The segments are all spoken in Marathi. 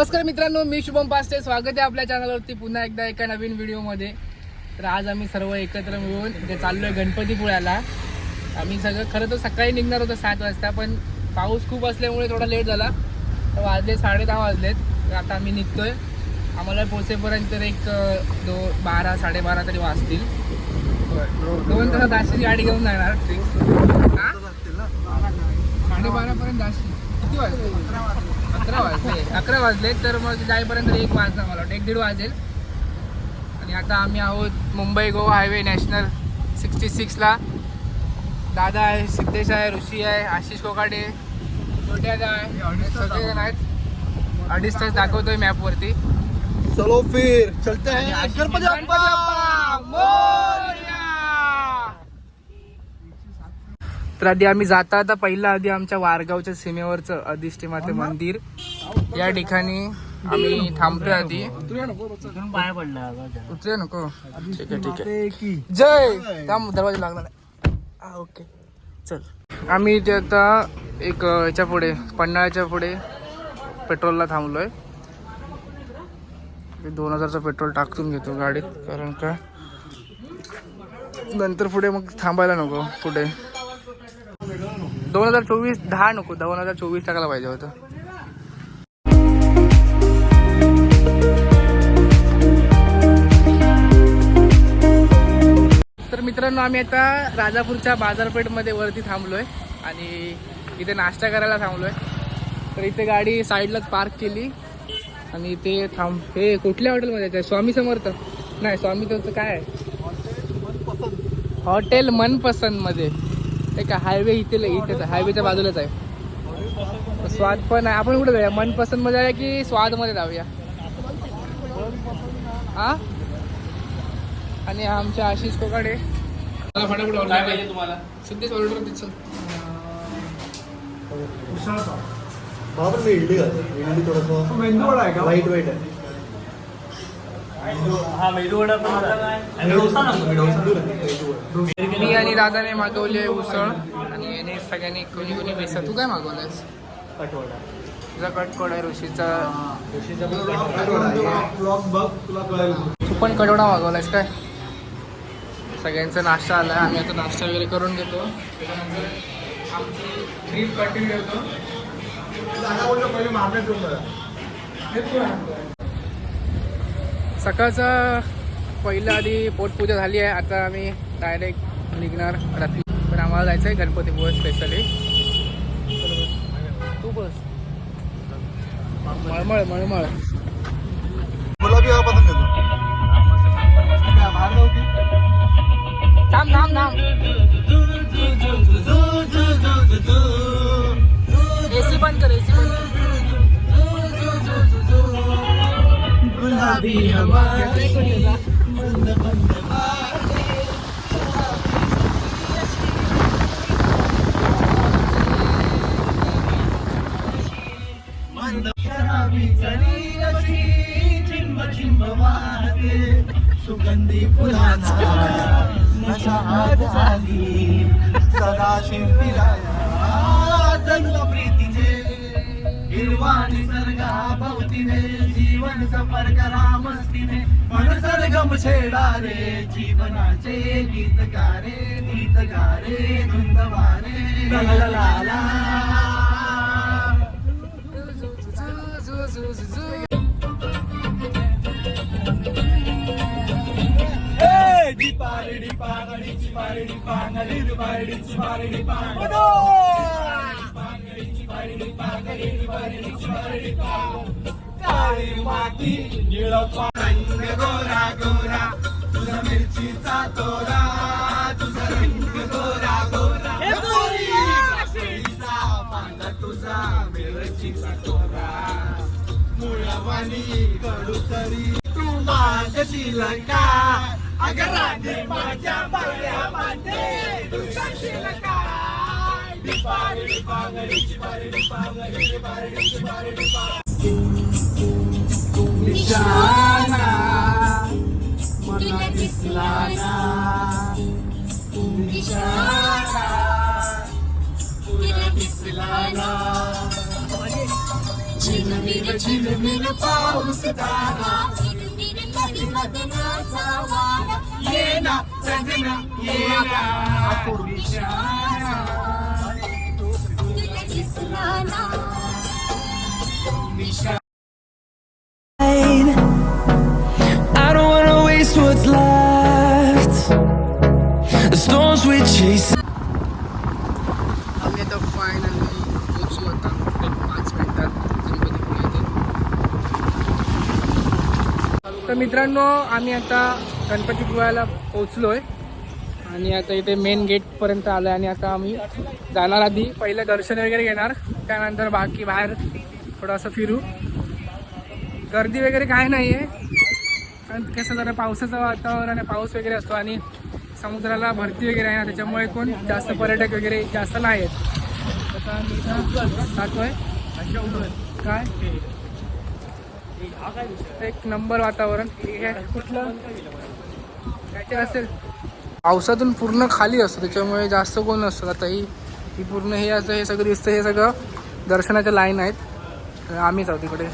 नमस्कार मित्रांनो मी शुभम पास्टे. स्वागत आहे आपल्या चॅनलवरती पुन्हा एकदा एका नवीन व्हिडिओमध्ये. तर आज आम्ही सर्व एकत्र मिळून इथे चाललोय गणपतीपुळ्याला आम्ही सगळं खरं तर सकाळी निघणार होतो सात वाजता पण पाऊस खूप असल्यामुळे थोडा लेट झाला. तर वाजले साडे दहा वाजलेत. तर आता आम्ही निघतोय. आम्हाला पोचेपर्यंत तर एक दो बारा साडेबारा तरी वाजतील. दोन तासात दाशीची गाडी घेऊन जाणार. साडेबारापर्यंत दाशी किती वाजले? अकरा वाजले. अकरा वाजले तर मग जाईपर्यंत एक वाजता मला वाटतं. एक दीड वाजेल. आणि आता आम्ही आहोत Mumbai Goa highway national sixty सिक्सला. दादा आहे सिद्धेश आहे ऋषी आहे आशिष कोकाडे छोट्यादा आहे सगळेजण आहेत. अडीच तास दाखवतोय मॅपवरती चलो फिर चलते हैं. गणपती तर आधी आम्ही जाता आता पहिला आधी आमच्या वारगावच्या सीमेवरचं अधिष्ठिमाते मंदिर. या ठिकाणी आम्ही थांबतोय आधी. पाया पडला उतरे नको? ठीक आहे ठीक आहे. जय! थांब दरवाजा लागला नाही. हा ओके. चल. आम्ही इथे आता एक अ, याच्यापुढे पन्हाळ्याच्या पुढे पेट्रोलला थांबलोय. दोन हजारचं पेट्रोल टाकून घेतो गाडीत कारण का नंतर पुढे मग थांबायला नको पुढे. दोन हजार चोवीस दहा नको दोन हजार चोवीस टाकायला पाहिजे होतं. तर मित्रांनो आम्ही आता राजापूरच्या बाजारपेठमध्ये वरती थांबलोय आणि इथे नाश्ता करायला थांबलोय. तर इथे गाडी साईडलाच पार्क केली आणि इथे थांब हे कुठल्या हॉटेलमध्ये आहे? स्वामी समर्थ? नाही स्वामी समर्थ काय आहे? हॉटेल मनपसंत मध्ये ते का हायवे इथे इथेच हायवेच्या बाजूलाच आहे. स्वाद पण आहे. आपण कुठे जाऊया? मनपसंत मध्ये आहे की स्वादमध्ये जाऊया? हा? आणि हा आमच्या आशिष कोकाडे. मला फटाफट पाहिजे तुम्हाला? सिद्धेश ऑर्डर पण मी इडली घालतो. इडली थोडस मेंदू वडा आहे का? लाइट वेट आहे. हा मेदू वडा पण आणि डोसा नको मी डोसा. मी आणि दादाने मागवले उसळ आणि याने सगळ्यांनी कोणी कोणी बेसन. तू काय मागवलंस कटवडा. तुझा कटकोड आहे ऋषीचा. तू पण कटोडा मागवलायस काय? सगळ्यांचा नाश्ता आला आम्ही आता नाश्ता वगैरे करून घेतो. त्याच्यानंतर आमची ट्रिप कंटिन्यू होतो. सकाळचा पहिला आधी पोटपूजा झाली आहे. आता आम्ही डायरेक्ट निघणार रात्री. पण आम्हाला जायचं आहे गणपतीपुळे स्पेशली तू बस. मळमळ मळमळ. गुलाबी हवा पसंत की? थांब थांब थांब. एसी बंद कर एसी बंद गुलाबी हवा. सुगंधी फुलाचा नशा आज झाली. सदा शिंपिला जन्म प्रीतीचे हिरवा निसर्गा भवतीने जीवन सफर करा मस्तीने. मन सरगम छेडा रे जीवनाचे गीत गारे गीत गारे धुंदवारे ला ला ला. काळी माती निळ रंग गोरा गोरा. तुझा मिरचीचा तोरा तुझा रंग गोरा गोरा. पांढरा तुझा मिरचीचा तोरा. मुळावानी कडू तरी तू मागशील का? निशाना मला दिसला ना. निशाना तुला दिसला ना. झिलमिल झिलमिल पाऊस धारा झिलमिल मदनाचा वारा I don't wanna waste what's left. The storms we chase. तर मित्रांनो आम्ही आता गणपतीपुळ्याला पोचलोय आणि आता इथे मेन गेटपर्यंत आलो आहे आणि आता आम्ही जाणार आधी पहिलं दर्शन वगैरे घेणार. त्यानंतर बाकी बाहेर थोडंसं फिरू. गर्दी वगैरे काय नाही आहे कारण कसं जरा पावसाचं वातावरण आणि पाऊस वगैरे असतो आणि समुद्राला भरती वगैरे आहे ना त्याच्यामुळे कोण जास्त पर्यटक वगैरे जास्त नाही आहेत आता आम्ही इथं जातोय. काय? एक नंबर वातावरण. ठीक आहे. कुठलं? काय असेल. पावसातून पूर्ण खाली असतं त्याच्यामुळे जास्त कोण नसतं. आता ही ही पूर्ण हे असं हे सगळं दिसतं हे सगळं दर्शनाच्या लाईन आहेत. आम्हीच आहोत तिकडे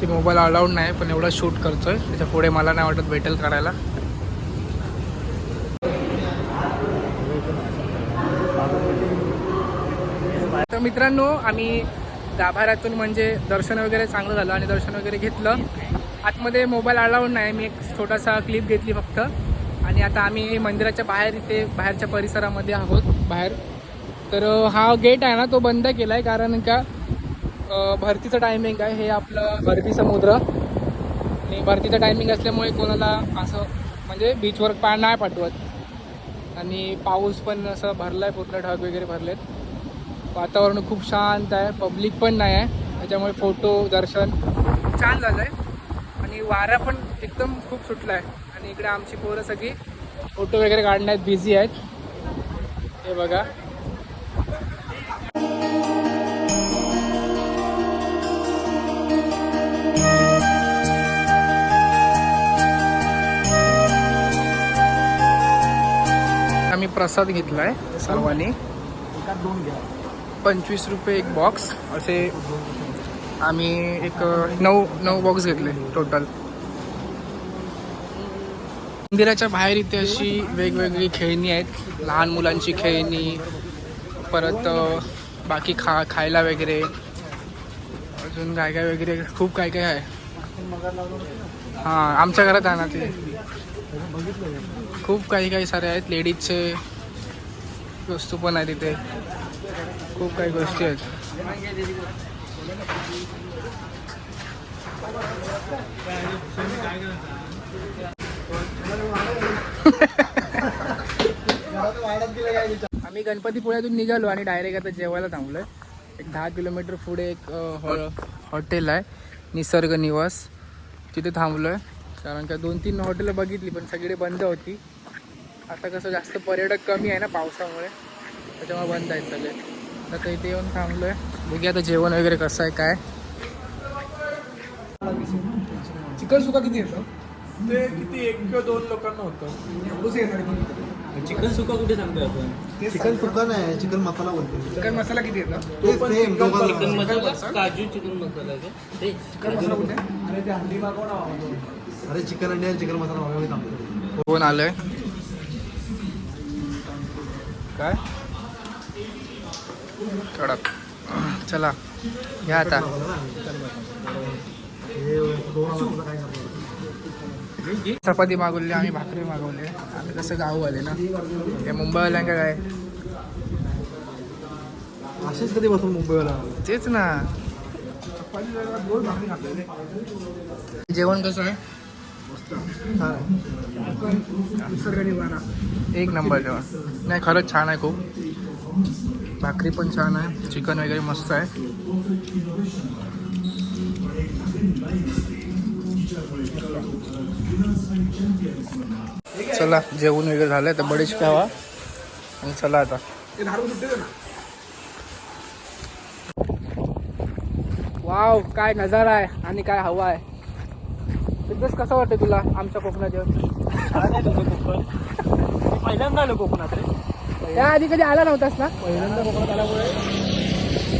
ते मोबाईल अलाउड नाही पण एवढा शूट करतोय. त्याच्या पुढे मला नाही वाटत भेटेल करायला. मित्रांनो आम्ही गाभाऱ्यातून म्हणजे दर्शन वगैरे चांगलं झालं आणि दर्शन वगैरे घेतलं. आतमध्ये मोबाईल अलाउड नाही. मी एक छोटासा क्लिप घेतली फक्त. आणि आता आम्ही मंदिराच्या बाहेर इथे बाहेरच्या परिसरामध्ये आहोत बाहेर. तर हा गेट आहे ना तो बंद केला आहे कारण का भरतीचं टायमिंग आहे. हे आपलं अरबी समुद्र. आणि भरतीचं टायमिंग असल्यामुळे कोणाला असं म्हणजे बीचवर पा नाही पाठवत. आणि पाऊस पण असं भरला आहे पूर्ण ढग वगैरे भरलेत. वातावरण खूप शांत आहे पब्लिक पण नाही आहे. त्याच्यामुळे फोटो दर्शन छान झालं आहे आणि वारा पण एकदम खूप सुटला आहे आणि इकडे आमची पोरं सगळी फोटो वगैरे काढण्यात बिझी आहेत. हे बघा. आम्ही प्रसाद घेतला आहे सर्वांनी. पंचवीस रुपये एक बॉक्स असे आम्ही एक नऊ नऊ बॉक्स घेतले टोटल मंदिराच्या बाहेर इथे अशी वेगवेगळी खेळणी आहेत. लहान मुलांची खेळणी परत बाकी खा खायला वगैरे. अजून काय काय वगैरे खूप काय काय आहे. हां आमच्या घरात आहे ना ते. खूप काही काही सारे आहेत. लेडीजचे वस्तू पण आहेत तिथे. खूप काही गोष्टी आहेत. आम्ही गणपतीपुळ्यातून निघालो आणि डायरेक्ट आता जेवायला थांबलोय. एक दहा किलोमीटर पुढे एक हॉ- हॉटेल आहे. निसर्ग निवास. तिथे थांबलोय. कारण का दोन तीन हॉटेलं बघितली पण सगळी बंद होती. आता कसं जास्त पर्यटक कमी आहे ना पावसामुळे. त्याच्यामुळे बंद आहेत सगळे. आता इथे येऊन थांबलोय. बघूया आता जेवण वगैरे कसं आहे काय. चिकन सुका किती येतं? ते किती एक किंवा दोन लोकांना होतं. एवढंच येणार चिकन सुका कुठे सांगतोय आपण? चिकन सुका नाही चिकन मसाला बोलतो चिकन मसाला किती येतं? ते सेम दोघं चिकन मसाला. काजू चिकन मसाला आहे का? ते चिकन मसाला कुठे? अरे चिकन अंडी आणि चिकन मसाला वगैरे सांगतो. कोण आलंय? काय? कडक. चला घ्या आता. चपाती मागवली आम्ही भाकरी मागवले. आम्ही कसं गाव आले ना? हे मुंबईवाल्या का काय? असेच कधी बसून मुंबईला तेच ना. जेवण कसं आहे? एक नंबर जेवण. नाही खरंच छान आहे खूप. भाकरी पण छान आहे. चिकन वगैरे मस्त आहे. चला जेवण वगैरे झालंय तर बडीच खावा. आणि चला आता. वाव काय नजारा आहे आणि काय हवा आहे. तिथंच कसं वाटतं तुला आमच्या कोकणात जेवण छान आहे तुझं कोकण. मी पहिल्यांदा आलो कोकणात रे. त्या आधी कधी आला नव्हतास ना? पहिल्यांदा कोकणात आल्यामुळे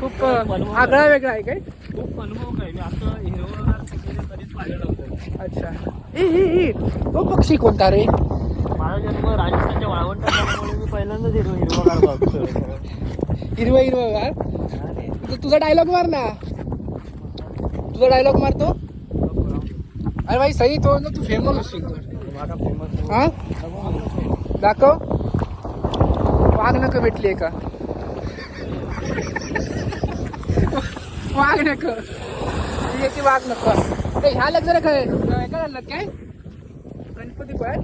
खूप आगळा वेगळा आहे काय? खूप अनुभव मी असं हिरवगार ठिकाणी कधीच पाहिलं नव्हतं अच्छा ए ए तो पक्षी कोणता रे? माझा जन्म राजस्थानच्या झाल्यामुळे मी पहिल्यांदाच हिरव हिरवगार बघतो तुझा डायलॉग मार ना. तुझा डायलॉग मारतो अरे भाई सही तो ना तू फेमस होशील तर फेमस हा? दाखव. वाघ नक भेटली का वाघ नक. याची वाघ नक. ते ह्या लग जरा काय काय आणलं काय? गणपती पण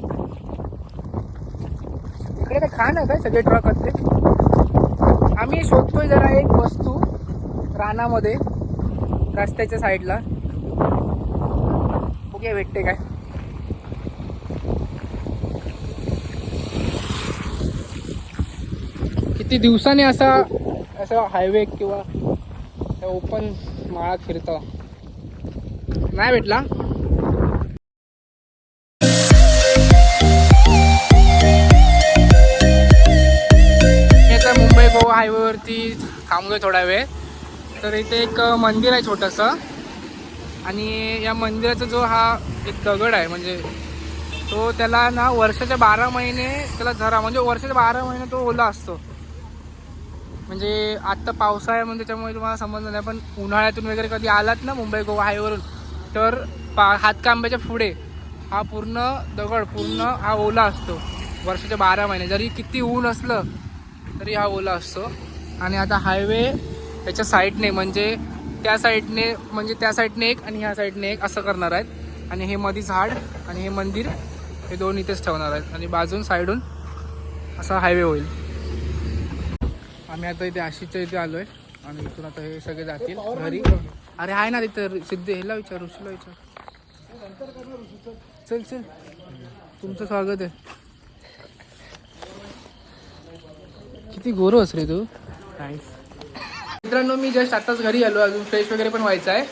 इकडे काय खा ना काय सगळे ट्रक असते आम्ही शोधतोय जरा एक वस्तू रानामध्ये रस्त्याच्या साईडला बघूया भेटते काय? किती दिवसाने असा असा हायवे किंवा ओपन माळात फिरतो? नाही भेटला? मी आता मुंबई गोवा हायवेवरती थांबलोय थोडा वेळ. तर इथे एक मंदिर आहे छोटंसं. आणि या मंदिराचा जो हा एक दगड आहे म्हणजे तो त्याला ना वर्षाच्या बारा महिने त्याला झरा म्हणजे वर्षाच्या बारा महिने तो ओला असतो. म्हणजे आत्ता पावसाळ्यामध्ये त्याच्यामुळे तुम्हाला समजलं नाही पण उन्हाळ्यातून वगैरे कधी आलात ना मुंबई गोवा हायवरून तर पा हातकांब्याच्या पुढे हा पूर्ण दगड पूर्ण हा ओला असतो वर्षाच्या बारा महिने. जरी किती ऊन असलं तरी हा ओला असतो. आणि आता हायवे त्याच्या साईडने म्हणजे त्या साईडने म्हणजे त्या साईडने एक आणि ह्या साईडने एक असं करणार आहेत. आणि हे मध्ये झाड आणि हे मंदिर हे दोन इथेच ठेवणार आहेत. आणि बाजून साईडून असा हायवे होईल. आम्ही आता इथे आशीच्या इथे आलो आहे आणि इथून आता हे सगळे जातील घरी. अरे आहे ना तिथं सिद्धे. ह्याला विचार ऋषीला विचार. चल चल. तुमचं स्वागत आहे. किती गोरस रे तू. मित्रांनो मी जस्ट आताच घरी आलो. अजून फ्रेश वगैरे पण व्हायचं आहे.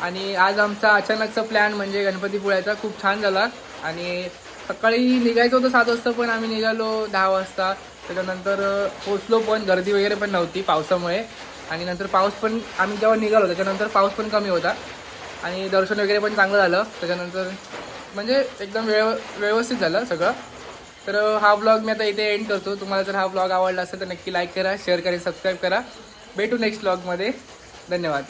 आणि आज आमचा अचानकचा प्लॅन म्हणजे गणपतीपुळ्याचा खूप छान झाला. आणि सकाळी निघायचं होतं सात वाजता पण आम्ही निघालो दहा वाजता. त्याच्यानंतर पोचलो पण. गर्दी वगैरे पण नव्हती पावसामुळे. आणि नंतर पाऊस पण आम्ही जेव्हा निघालो त्याच्यानंतर पाऊस पण कमी होता. आणि दर्शन वगैरे पण चांगलं झालं. त्याच्यानंतर म्हणजे एकदम व्यव व्यवस्थित झालं सगळं. तर हा ब्लॉग मी आता इथे एंड करतो. तुम्हाला जर हा ब्लॉग आवडला असेल तर नक्की लाईक करा शेअर करा सबस्क्राईब करा. भेटू नेक्स्ट ब्लॉगमध्ये धन्यवाद.